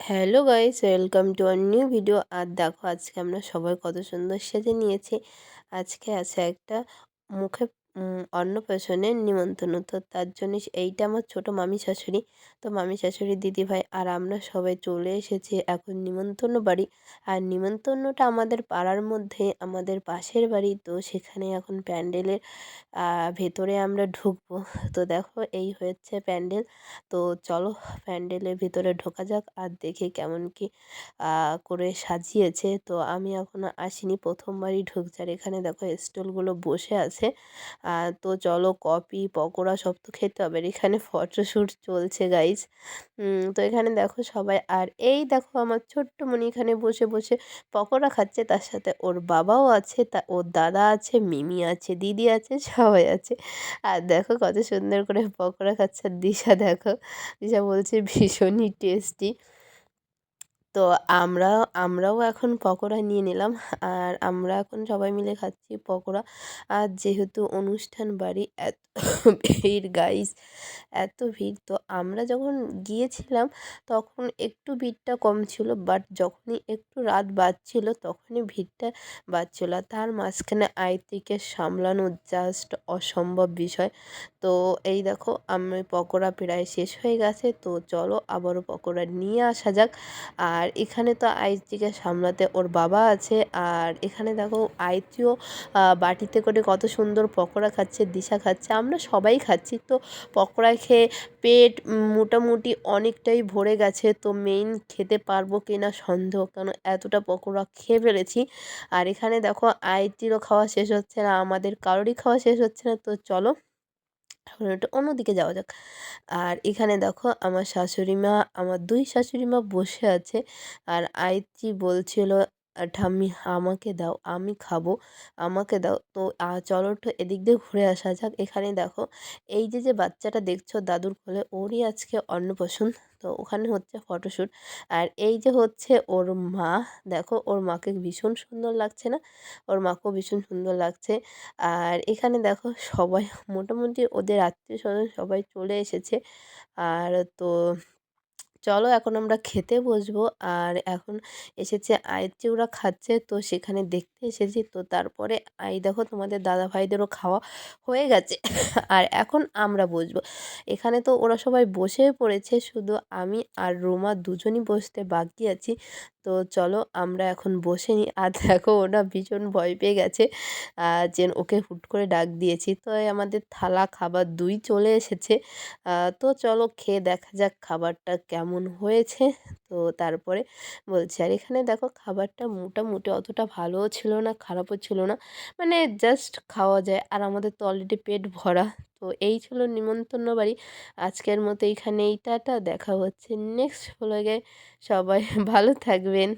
Hello guys, welcome to our new video. আর দেখো, আজকে আমরা সবাই কত সুন্দর সেজে নিয়েছি। আজকে আছে একটা মুখে অন্নপ্রাশনের নিমন্ত্রণ। তো তার জন্য এইটা আমার ছোট মামি শাশুড়ি তো মামি শাশুড়ি দিদিভাই আর আমরা সবাই চলে এসেছি এখন নিমন্ত্রণ বাড়ি। আর নিমন্ত্রণটা আমাদের পাড়ার মধ্যে, আমাদের পাশের বাড়ি। তো সেখানে এখন প্যান্ডেলের ভেতরে আমরা ঢুকবো। তো দেখো, এই হয়েছে প্যান্ডেল। তো চলো প্যান্ডেলের ভিতরে ঢোকা যাক আর দেখি কেমন কি করে সাজিয়েছে। তো আমি এখনও আসিনি, প্রথমবারই ঢুকছি। আর এখানে দেখো, স্টলগুলো বসে আছে। তো চলো কপি পকোড়া সব তো খেতে হবে আর এখানে ফটোশ্যুট চলছে গাইজ তো এখানে দেখো সবাই, আর এই দেখো আমার ছোট্ট মনি এখানে বসে বসে পকোড়া খাচ্ছে। তার সাথে ওর বাবাও আছে, তা ওর দাদা আছে, মিমি আছে, দিদি আছে, সবাই আছে। আর দেখো কত সুন্দর করে পকোড়া খাচ্ছে দিশা দেখো। দিশা বলছে ভীষণই টেস্টি তো আমরা, আমরাও এখন পকোড়া নিয়ে নিলাম। আর আমরা এখন সবাই মিলে খাচ্ছি পকোড়া। আর যেহেতু অনুষ্ঠান বাড়ি, এত ভিড় গাইস এত ভিড়। তো আমরা যখন গিয়েছিলাম, তখন একটু ভিড়টা কম ছিল বাট যখনই একটু রাত বাজছিল, তখনই ভিড়টা বাজছিল। তার মাঝখানে আয়তিকে সামলানো জাস্ট অসম্ভব বিষয়। তো এই দেখো, আমি পকোড়া প্রায় শেষ হয়ে গেছে। তো চলো আবারও পকোড়া নিয়ে আসা যাক। আর এখানে তো আইচিকে সামলাতে ওর বাবা আছে। আর এখানে দেখো আইচিও বাটিতে করে কত সুন্দর পকোড়া খাচ্ছে, দিশা খাচ্ছে। আমরা সবাই খাচ্ছি। তো পকোড়া খেয়ে পেট মোটামুটি অনেকটাই ভরে গেছে। তো মেইন খেতে পারব কি না সন্দেহ, কেন এতটা পকোড়া খেয়ে ফেলেছি। আর এখানে দেখো আইটিরও খাওয়া শেষ হচ্ছে না, আমাদের কারোরই খাওয়া শেষ হচ্ছে না। তো চলো এখন একটু অন্যদিকে যাওয়া যাক। আর এখানে দেখো আমার শাশুড়ি মা, আমার দুই শাশুড়ি মা বসে আছে। আর আইচি বলছিল ঠাম্মি আমাকে দাও, আমি খাব, আমাকে দাও। তো চলো একটু এদিক দিয়ে ঘুরে আসা যাক। এখানে দেখো, এই যে যে, বাচ্চাটা দেখছ দাদুর কোলে, ওরই আজকে অন্নপ্রাশন। তো, ওখানে হচ্ছে ফটোশ্যুট আর এই যে, হচ্ছে ওর মা, দেখো, ওর মাকে ভীষণ সুন্দর লাগছে না? ওর মাকেও ভীষণ সুন্দর লাগছে। আর এখানে দেখো, সবাই, মোটামুটি ওদের আত্মীয় স্বজন সবাই চলে এসেছে। আর তো চলো এখন আমরা খেতে বসবো। আর এখন এসেছে আয়ত্রী ওরা খাচ্ছে, তো সেখানে দেখতে এসেছি। তো তারপরে আই, দেখো তোমাদের দাদা ভাইদেরও খাওয়া হয়ে গেছে। আর এখন আমরা বসবো। এখানে তো ওরা সবাই বসে পড়েছে, শুধু আমি আর রোমা দুজনই বসতে বাকি আছি। তো চলো আমরা এখন বসে নিই আর দেখো ওরা ভীষণ ভয় পেয়ে গেছে যে ওকে হুট করে ডাক দিয়েছি। তো আমাদের থালা, খাবার দুই চলে এসেছে। তো চলো খেয়ে দেখা যাক খাবারটা কেমন হয়েছে? তো তারপরে বলছি, আর এখানে দেখো খাবারটা মোটামুটি অতটা ভালোও ছিল না, খারাপও ছিল না। মানে জাস্ট খাওয়া যায়। আর আমাদের তো অলরেডি পেট ভরা। তো এই ছিল নিমন্ত্রণ বাড়ি। আজকের মতো এইখানে এইটাটা দেখা হচ্ছে নেক্সট হলো সবাই ভালো থাকবেন।